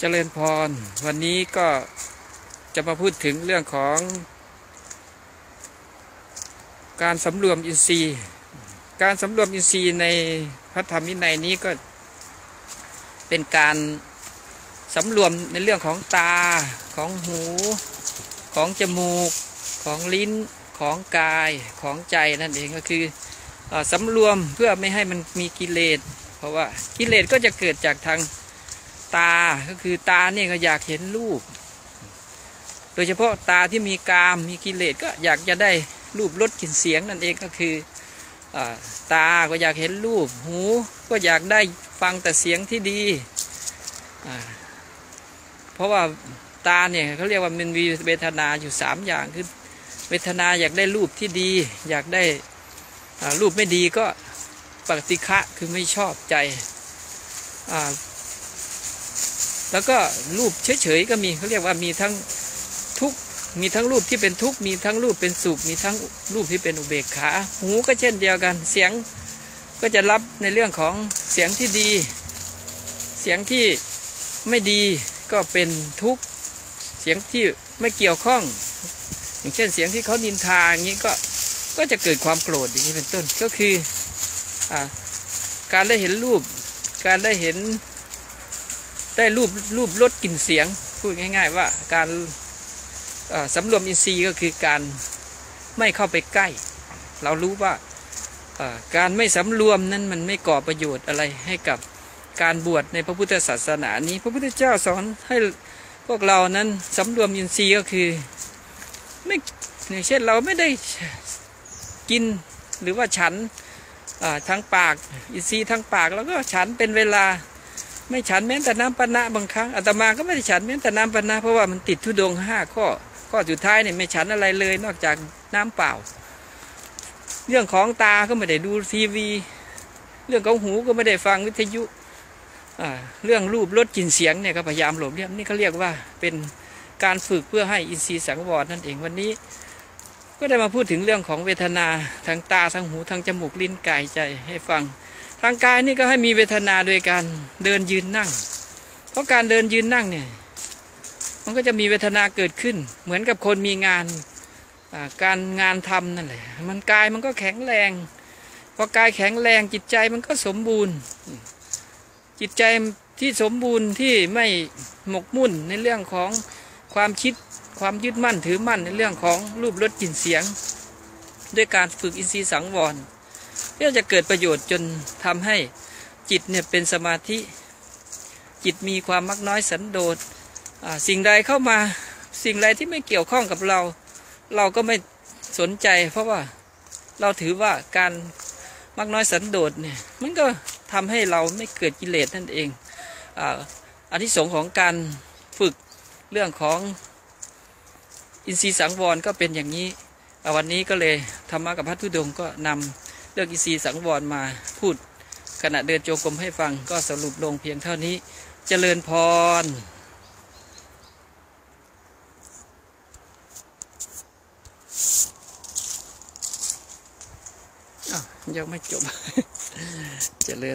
เจริญพร วันนี้ก็จะมาพูดถึงเรื่องของ การสำรวมอินทรีย์ การสำรวมอินทรีย์ในพระธรรมวินัยนี้ก็เป็นการสำรวมในเรื่องของตาของหูของจมูกของลิ้นของกายของใจนั่นเองก็คืออสำรวมเพื่อไม่ให้มันมีกิเลส เพราะว่ากิเลสก็จะเกิดจากทาง ตา ก็คือตาเนี่ยก็อยากเห็นรูป โดยเฉพาะตาที่มีกามมีกิเลสก็อยากจะได้รูปรสกลิ่นเสียงนั่นเองก็คืออตาก็อยากเห็นรูป หูก็อยากได้ฟังแต่เสียงที่ดี เพราะว่าตาเนี่ยเขาเรียกว่ามันมีเวทนาอยู่สามอย่างคือเวทนาอยากได้รูปที่ดี อยากได้รูปไม่ดีก็ปฏิฆะคือไม่ชอบใจ แล้วก็รูปเฉยๆก็มีเขาเรียกว่ามีทั้งทุกมีทั้งรูปที่เป็นทุกมีทั้งรูปเป็นสุขมีทั้งรูปที่เป็นอุเบกขา หูก็เช่นเดียวกัน เสียงก็จะรับในเรื่องของเสียงที่ดี เสียงที่ไม่ดีก็เป็นทุกเสียงที่ไม่เกี่ยวข้อง อย่างเช่นเสียงที่เขานินทาอย่างนี้ก็ก็จะเกิดความโกรธอย่างนี้เป็นต้นก็คืออการได้เห็นรูป การได้เห็น ได้รูปรูปรสกลิ่นเสียงพูดง่าย ๆ ว่าการอ่าสำรวมอินทรีย์ก็คือการไม่เข้าไปใกล้ เรารู้ว่าการไม่สำรวมนั้นมันไม่ก่อประโยชน์อะไรให้กับการบวชในพระพุทธศาสนานี้ พระพุทธเจ้าสอนให้พวกเรานั้นสำรวมอินทรีย์ก็คือไม่อย่างเช่นเราไม่ได้กินหรือว่าฉันทางปากอินทรีย์ทางปากแล้วก็ฉันเป็นเวลา ไม่ฉันแม้แต่น้ำปานะบางครั้งอาตมาก็ไม่ได้ฉันแม้แต่น้ำปานะเพราะว่ามันติดทุดงห้าข้อข้อสุดท้ายเนี่ยไม่ฉันอะไรเลยนอกจากน้ำเปล่า เรื่องของตาก็ไม่ได้ดูทีวี เรื่องของหูก็ไม่ได้ฟังวิทยุเรื่องรูปรสกลิ่นเสียงเนี่ยก็พยายามหลบเลี่ยงนี่เขาเรียกว่าเป็นการฝึกเพื่อให้อินทรีย์สังวรนั่นเองวันนี้ ก็ได้มาพูดถึงเรื่องของเวทนาทางตาทางหูทางจมูกลิ้นกายใจให้ฟัง ทางกายนี่ก็ให้มีเวทนาโดยการเดินยืนนั่ง เพราะการเดินยืนนั่งเนี่ยมันก็จะมีเวทนาเกิดขึ้น เหมือนกับคนมีงานการงานทำนั่นแหละมันกายมันก็แข็งแรงพอกายแข็งแรงจิตใจมันก็สมบูรณ์ จิตใจที่สมบูรณ์ที่ไม่หมกมุ่นในเรื่องของความคิดความยึดมั่นถือมั่นในเรื่องของรูปรสกลิ่นเสียง ด้วยการฝึกอินทรีย์สังวร ก็จะเกิดประโยชน์จนทำให้จิตเนี่ยเป็นสมาธิ จิตมีความมักน้อยสันโดษสิ่งใดเข้ามาสิ่งใดที่ไม่เกี่ยวข้องกับเรา เราก็ไม่สนใจ เพราะว่าเราถือว่าการมักน้อยสันโดษเนี่ยมันก็ทำให้เราไม่เกิดกิเลสนั่นเองอันที่สงของการฝึกเรื่องของอินทรีย์สังวรก็เป็นอย่างนี้ วันนี้ก็เลยธรรมะกับพัทธุดงก็นำ เลือกอิซีสังวรมาพูดขณะเดินโจกรมให้ฟังก็สรุปลงเพียงเท่านี้เจริญพรยังไม่จบ เจริญ